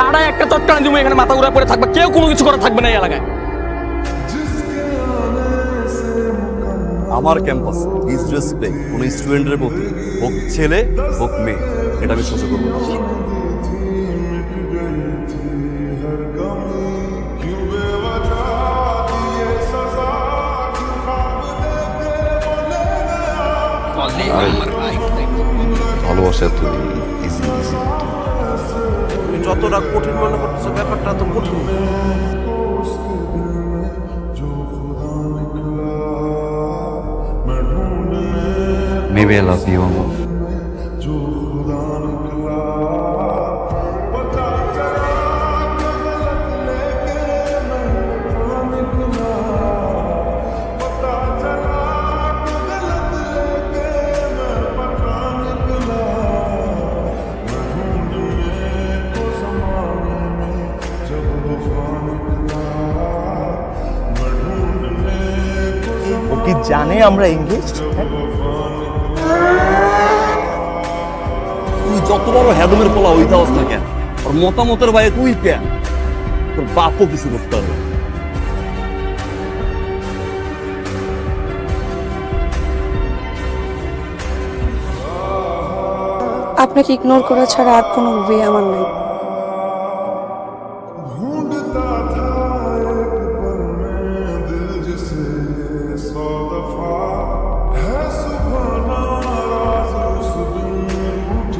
ঠাড়ায় একটা চটকানা দিব এখানে মাথা ঘুরে পড়ে থাকবে। কেউ কোনো কিছু করে থাকবে না এই এলাকায়। আমার ক্যাম্পাস ডিসরেসপেক্ট কোনো স্টুডেন্টের প্রতি হোক ছেলে হোক মেয়ে এটা আমি সহ্য করব না। ভালোবাসা এত ইজি ইজি তুমি যতটা কঠিন মনে করতেছো ব্যাপারটা তো কঠিন। Maybe I love you more. কি জানে আমরা এঙ্গেজ তুই যত বড় হ্যাডমের পোলা ওই দাওয়াস না কেন? ওর মতামতের বাইরে তুই কেন? তোর বাপও কিছু করতে হবে আপনাকে ইগনোর করা ছাড়া আর কোনো ওয়ে আমার নাই।